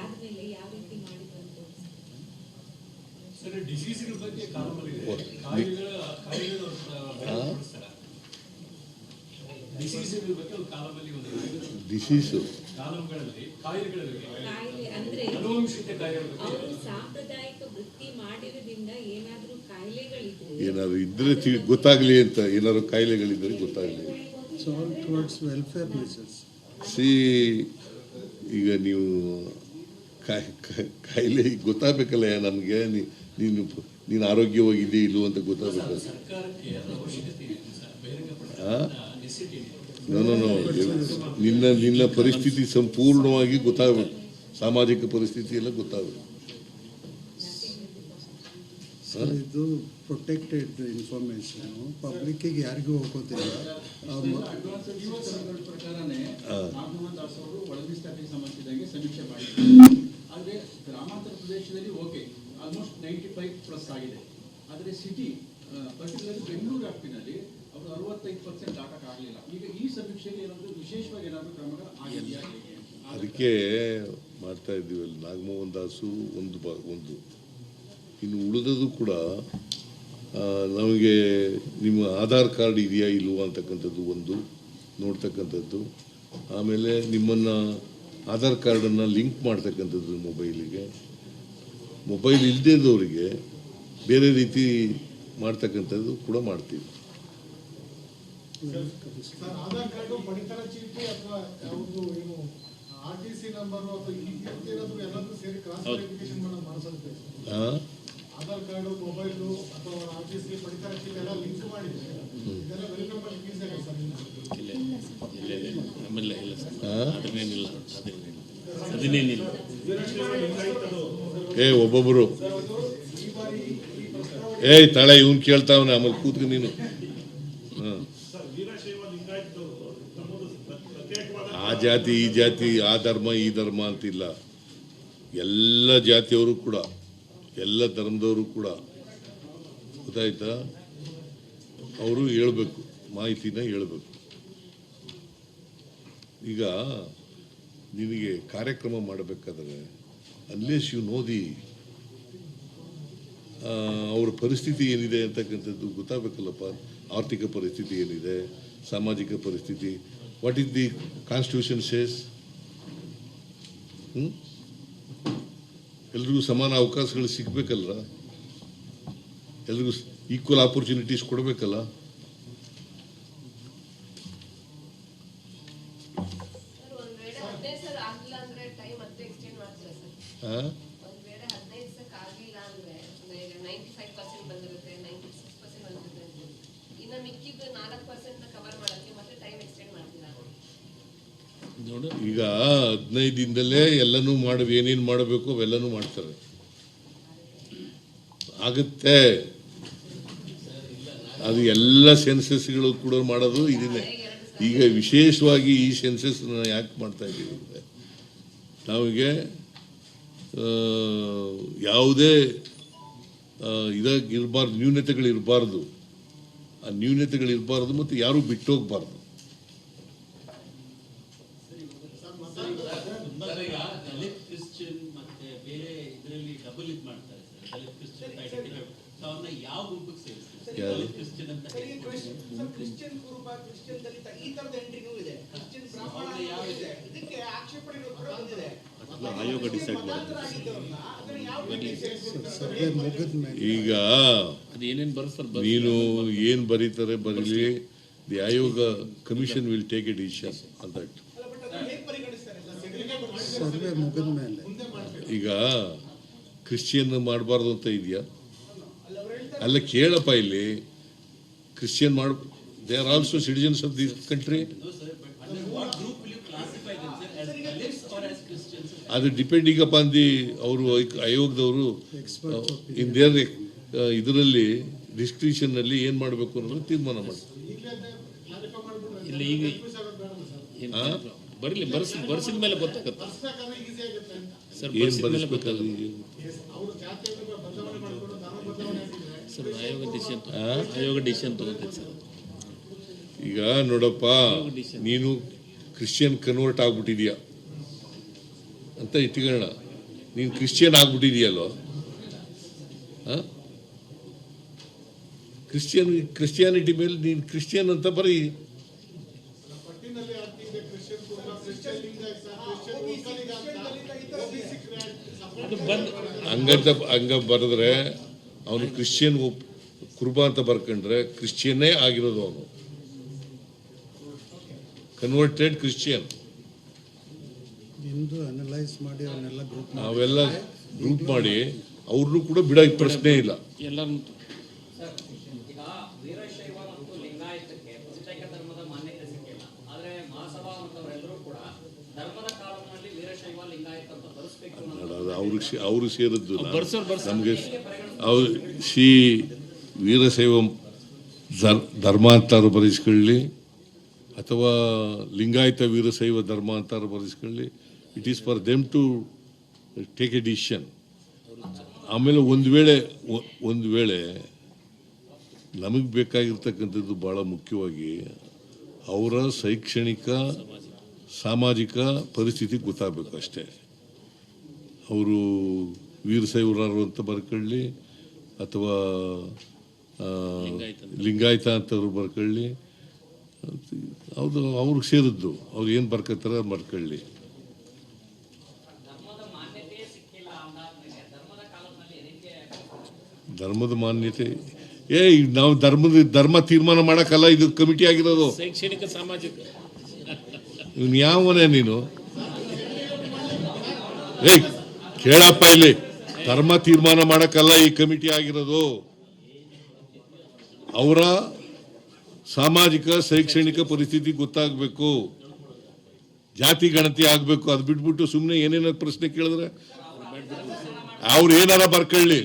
ಆದ್ಮೇಲೆ ಯಾವ ರೀತಿ ಮಾಡಿದ್ರು. ಅಂತ ಸರ್ ಡಿಸೀಸ್ಗಳ ಬಗ್ಗೆ ಕಾಯಿಲೆಗಳ ಕಾಯಿಲೆಗಳ ಡಿಸೀಸ್ಗಳ ಬಗ್ಗೆ ಒಂದು ಕಾಲಮಲ್ಲಿ ಒಂದು ಡಿಸೀಸು ಕಾಯಿಲೆ ಅಂದ್ರೆ ಅನುವಂಶಿತ ಕಾಯಿಲೆಗಳ ಅವರು ಸಾಂಪ್ರದಾಯಿಕ ವೃತ್ತಿ ಮಾಡಿರೋದ್ರಿಂದ ಏನಾದರೂ ಕಾಯಿಲೆಗಳಿದ್ರೆ ಏನಾದ್ರು ಇದ್ರೆ ಗೊತ್ತಾಗ್ಲಿ ಅಂತ ಏನಾದ್ರು ಕಾಯಿಲೆಗಳಿದ್ರೆ ಗೊತ್ತಾಗ್ಲಿ. So all towards welfare measures. See ಈಗ ನೀವು ಕಾಯ್- ಕಾಯ್- ಕಾಯಿಲೆ ಗೊತ್ತಾಗಬೇಕಲ್ಲ ನಮಗೆ? ನೀನು ನೀನು ಆರೋಗ್ಯವಾಗಿದೆಯೇ ಇಲ್ಲೋ ಅಂತ ಗೊತ್ತಾಗಬೇಕು ನಿನ್ನ ನಿನ್ನ ಪರಿಸ್ಥಿತಿ ಸಂಪೂರ್ಣವಾಗಿ ಗೊತ್ತಾಗಬೇಕು. ಸಾಮಾಜಿಕ ಪರಿಸ್ಥಿತಿ ಎಲ್ಲ ಗೊತ್ತಾಗಬೇಕು. So ಇದು ಪ್ರೊಟೆಕ್ಟೆಡ್ ಇನ್ಫಾರ್ಮೇಶನ್ ಪಬ್ಲಿಕ್ಕಿಗೆ ಯಾರಿಗೂ ಹೋಗೋದಿಲ್ಲ ಸಮೀಕ್ಷೆ ಮಾಡಿದ್ದಾರೆ ಆದರೆ ಗ್ರಾಮಾಂತರ ಪ್ರದೇಶದಲ್ಲಿ okay almost ninety five plus ಆಗಿದೆ. ಆದರೆ ಸಿಟಿ ಪರ್ಟಿಕ್ಯುಲರ್ಲಿ ಬೆಂಗಳೂರು ವ್ಯಾಪ್ತಿನಲ್ಲಿ ಅವರು ಅರವತ್ತೈದು ಪರ್ಸೆಂಟ್ ದಾಟಕ್ಕಾಗಲಿಲ್ಲ ಈಗ ಈ ಸಮೀಕ್ಷೆಗೆ ಏನಾದರೂ ವಿಶೇಷವಾಗಿ ಏನಾದರೂ ಕ್ರಮಗಳು ಆಗಿದೆಯಾ ಅದಕ್ಕೆ ಮಾಡ್ತಾ ಇದ್ದೀವಲ್ಲ ನಾಗಮೋಹನ್ ದಾಸು ಒಂದು ಒಂದು. ಇನ್ನು ಉಳಿದದು ಕೂಡ ನಮಗೆ ನಿಮ್ಮ ಆಧಾರ್ ಕಾರ್ಡ್ ಇದೆಯಾ ಇಲ್ವಾ ಅಂತಕ್ಕಂಥದ್ದು ಒಂದು ನೋಡ್ತಕ್ಕಂಥದ್ದು. ಆಮೇಲೆ ನಿಮ್ಮನ್ನು ಆಧಾರ್ ಕಾರ್ಡನ್ನು ಲಿಂಕ್ ಮಾಡ್ತಕ್ಕಂಥದ್ದು ಮೊಬೈಲಿಗೆ. ಮೊಬೈಲ್ ಇಲ್ಲದೇ ಇದ್ದವರಿಗೆ ಬೇರೆ ರೀತಿ ಮಾಡ್ತಕ್ಕಂಥದ್ದು ಕೂಡ ಮಾಡ್ತೀವಿ. ಹಾಂ ಆಧಾರ್ ಕಾರ್ಡು ಮೊಬೈಲು ಅಥವಾ ಆರ್ ಟಿ ಸಿ ಪಡಿತರ ಚೀಟಿ ಎಲ್ಲ ಲಿಂಕ್ ಮಾಡಿದ್ರೆ ಇದೆಲ್ಲ ಸರ್ ಇನ್ನು. ಇಲ್ಲ ಇಲ್ಲ ಇಲ್ಲ. ನಮ್ಮಲ್ಲ ಇಲ್ಲ ಸರ್. ಆ? ಅದನ್ನೇನಿಲ್ಲ. ಅದನ್ನೇನಿಲ್ಲ. ಅದನ್ನೇನಿಲ್ಲ ಏ ಒಬ್ಬೊಬ್ಬರು ಏಯ್ ತಳೆ ಇವನ್ ಕೇಳ್ತಾವನೆ ಆಮೇಲೆ ಕೂತ್ಕ ನೀನು. ಹ. ಆ ಜಾತಿ ಈ ಜಾತಿ ಆ ಧರ್ಮ ಈ ಧರ್ಮ ಅಂತಿಲ್ಲ. ಎಲ್ಲ ಜಾತಿಯವರು ಕೂಡ. ಎಲ್ಲ ಧರ್ಮದವರು ಕೂಡ. ಗೊತ್ತಾಯ್ತಾ? ಅವರು ಹೇಳ್ಬೇಕು, ಮಾಹಿತಿನ ಹೇಳ್ಬೇಕು. ಈಗ ನಿನಗೆ ಕಾರ್ಯಕ್ರಮ ಮಾಡಬೇಕಾದ್ರೆ ಅನ್ಲೇಸ್ ಯು ನೋದಿ ಅವ್ರ ಪರಿಸ್ಥಿತಿ ಏನಿದೆ ಅಂತಕ್ಕಂಥದ್ದು ಗೊತ್ತಾಗಬೇಕಲ್ಲಪ್ಪ. ಆರ್ಥಿಕ ಪರಿಸ್ಥಿತಿ ಏನಿದೆ, ಸಾಮಾಜಿಕ ಪರಿಸ್ಥಿತಿ what is the constitution says ಎಲ್ರಿಗೂ ಸಮಾನ ಅವಕಾಶಗಳು ಸಿಗಬೇಕಲ್ಲ ಎಲ್ರಿಗೂ ಈಕ್ವಲ್ ಆಪರ್ಚುನಿಟೀಸ್ ಕೊಡಬೇಕಲ್ಲ? ನೋಡು. ಈಗ ಹದಿನೈದು ದಿನದಲ್ಲೇ ಎಲ್ಲನೂ ಮಾಡ, ಏನೇನು ಮಾಡಬೇಕು ಅವೆಲ್ಲನೂ ಮಾಡ್ತಾರೆ. ಆಗುತ್ತೆ. ಅದು ಎಲ್ಲ ಸೆನ್ಸಸ್ಗಳು ಕೂಡ ಮಾಡೋದು ಇದನ್ನೇ ಈಗ ವಿಶೇಷವಾಗಿ ಈ ಸೆನ್ಸಸ್ ಯಾಕೆ ಮಾಡ್ತಾ ಇದ್ದೀವಿ ಅಂದರೆ ನಮಗೆ ಯಾವುದೇ ಇದಾಗಿರಬಾರ್ದು ನ್ಯೂನತೆಗಳಿರಬಾರ್ದು. ಆ ನ್ಯೂನತೆಗಳಿರಬಾರ್ದು ಮತ್ತು ಯಾರೂ ಬಿಟ್ಟೋಗ್ಬಾರ್ದು ಈಗ ದಲಿತ್ ಕ್ರಿಶ್ಚಿಯನ್ ಮತ್ತೆ ಬೇರೆ ಇದರಲ್ಲಿ ಡಬಲ್ ಇದು ಮಾಡ್ತಾರೆ ಸರ್ ದಲಿತ್ ಕ್ರಿಶ್ಚಿಯನ್ ಸೊ ಅವ್ರನ್ನ ಯಾವ ಗುಂಪಿಗೆ ಸೇರಿಸ್ತಾರೆ? ಯಾರು? ದಲಿತ್ ಕ್ರಿಶ್ಚಿಯನ್ ಅಂತ ಸರ್, ಈ ಕ್ರಿಶ್ಚ- sir, Christian Kuruba Christian Dalit ಈ ತರದ ಎಂಟ್ರಿನೂ ಇದೆ. ಕ್ರಿಶ್ಚಿಯನ್ ಬ್ರಾಹ್ಮಣ ಅನ್ನೋದು ಇದೆ. ಇದಕ್ಕೆ ಆಕ್ಷೇಪಣೆಗಳು ಕೂಡ ಬಂದಿದೆ ಆಯೋಗ decide ಮತಾಂತರ ಆಗಿದ್ದವ್ರನ್ನ ಅದನ್ನ ಯಾವ ರೀತಿ ಸೇರಿಸ್ಬೇಕು? ಸರ್ವೆ ಮುಗಿದ ಮೇಲೆ ಈಗ ನೀನು ಏನ್ ಬರೀತಾರೆ ಬರೀಲಿ ದಿ ಆಯೋಗ commission will take a decision on ಮೇಲೆ. ಈಗ ಕ್ರಿಶ್ಚಿಯನ್ ಮಾಡಬಾರ್ದು ಅಂತ ಇದೆಯಾ? ಅಲ್ಲ ಕೇಳಪ್ಪ ಇಲ್ಲಿ. ಕ್ರಿಶ್ಚಿಯನ್ ಮಾಡ they are also citizens of this country ಅದು ಡಿಪೆಂಡಿಂಗ್ ಅಪಾನ್ ದಿ ಅವರು ಆಯೋಗದವರು ಇನ್ ದೇರ್ ಇದರಲ್ಲಿ ಡಿಸ್ಕ್ರಿಷನ್ನಲ್ಲಿ ಏನ್ ಮಾಡಬೇಕು ಅನ್ನೋದು ತೀರ್ಮಾನ ಮಾಡ್ತಾರೆ. ಬರಲಿ ಬರ್ಸಿ ಬರ್ಸಿದ ಮೇಲೆ ಗೊತ್ತಾಗುತ್ತೆ. ಸರ್ ಬರ್ಸಿದ ಮೇಲೆ ಗೊತ್ತಾಗುತ್ತೆ. ಸರ್ ಆಯೋಗ ಡಿಸಿಷನ್ ಆಯೋಗ ಡಿಸಿಷನ್ ತಗೋತೈತೆ ಸರ್. ಈಗ ನೋಡಪ್ಪ ನೀನು ಕ್ರಿಶ್ಚಿಯನ್ ಕನ್ವರ್ಟ್ ಆಗ್ಬಿಟ್ಟಿದ್ಯಾ. ಅಂತ ಇಟ್ಕೊಳ್ಳೋಣ. ನೀನು ಕ್ರಿಶ್ಚಿಯನ್ ಆಗ್ಬಿಟ್ಟಿದೆಯಲ್ಲೋ? ಕ್ರಿಶ್ಚಿಯನ್ ಕ್ರಿಶ್ಚಿಯಾನಿಟಿ ಮೇಲೆ ನೀನು ಕ್ರಿಶ್ಚಿಯನ್ ಅಂತ ಬರೀ ಪಟ್ಟಿನಲ್ಲಿ ಆಗ್ತಿದೆ Christian Kuruba Christian Lingayat Christian Vokkaliga ಅಂತ OBC ಕ್ರಿಯಾ- ಅದು ಬಂದ್ ಹಂಗಂತ ಹಂಗ ಬರೆದ್ರೆ ಅವನು ಕ್ರಿಶ್ಚಿಯನ್ ಕುರುಬ ಅಂತ ಬರ್ಕೊಂಡ್ರೆ ಕ್ರಿಶ್ಚಿಯನ್ನೇ ಆಗಿರೋದು ಅವನು. ಕನ್ವರ್ಟೆಡ್ ಕ್ರಿಶ್ಚಿಯನ್ ನಿಮ್ದು ಅನಲೈಸ್ ಮಾಡಿ ಅವನ್ನೆಲ್ಲ ಗ್ರೂಪ್ ನಾವೆಲ್ಲ ಗ್ರೂಪ್ ಮಾಡಿ ಅವ್ರನ್ನೂ ಕೂಡ ಬಿಡೋಕೆ ಪ್ರಶ್ನೆ ಇಲ್ಲ. ಎಲ್ಲರೂ ಅವ್ರಿಗೆ ಸೇರಿದ್ದು. ನಮಗೆ ಅವ್ರು ಶ್ರೀ ವೀರಶೈವ ಧರ್- ಧರ್ಮ ಅಂತಾರು ಬರೆಸ್ಕೊಳ್ಳಿ ಅಥವಾ ಲಿಂಗಾಯತ ವೀರಶೈವ ಧರ್ಮ ಅಂತಾರು ಬರೆಸ್ಕೊಳ್ಳಿ. It is for them to take a decision ಆಮೇಲೆ ಒಂದು ವೇಳೆ ಒಂದು ವೇಳೆ ನಮಗೆ ಬೇಕಾಗಿರ್ತಕ್ಕಂಥದ್ದು ಭಾಳ ಮುಖ್ಯವಾಗಿ ಅವರ ಶೈಕ್ಷಣಿಕ ಸಾಮಾಜಿಕ ಪರಿಸ್ಥಿತಿ ಗೊತ್ತಾಗಬೇಕು ಅಷ್ಟೇ. ಅವರು ವೀರಶೈವರಾರು ಅಂತ ಬರ್ಕೊಳ್ಳಿ ಅಥವಾ ಲಿಂಗಾಯತ ಅಂತ. ಅಂತವ್ರು ಬರ್ಕೊಳ್ಳಿ ಅದು ಅವ್ರಿಗೆ ಸೇರಿದ್ದು ಅವ್ರು ಏನು ಬರ್ಕೊತಾರೆ ಮರ್ಕೊಳ್ಳಿ ಬರ್ಕೊಳ್ಳಿ ಧರ್ಮದ ಮಾನ್ಯತೆಯೇ ಸಿಕ್ಕಿಲ್ಲ ಅಂದಾದ್ಮೇಲೆ ಧರ್ಮದ ಕಾಲದಲ್ಲಿ ಏನಕ್ಕೆ ಧರ್ಮದ ಮಾನ್ಯತೆ ಏ ನಾವು ಧರ್ಮದ ಧರ್ಮ ತೀರ್ಮಾನ ಮಾಡೋಕ್ಕಲ್ಲ ಇದು ಕಮಿಟಿ ಆಗಿರೋದು. ಶೈಕ್ಷಣಿಕ ಸಾಮಾಜಿಕ. ಇವ್ನು ಯಾವನೇ ನೀನು? ಏಯ್ ಕೇಳಪ್ಪ ಇಲ್ಲಿ. ಧರ್ಮ ತೀರ್ಮಾನ ಮಾಡಕ್ಕಲ್ಲ ಈ ಕಮಿಟಿ ಆಗಿರೋದು. ಅವರ ಸಾಮಾಜಿಕ ಶೈಕ್ಷಣಿಕ ಪರಿಸ್ಥಿತಿ ಗೊತ್ತಾಗಬೇಕು. ಜಾತಿ ಗಣತಿ ಆಗಬೇಕು. ಅದು ಬಿಟ್ಬಿಟ್ಟು ಸುಮ್ಮನೆ ಏನೇನೋ ಪ್ರಶ್ನೆ ಕೇಳಿದ್ರೆ ಅವ್ರು ಏನಾರ ಬರ್ಕೊಳ್ಳಿ.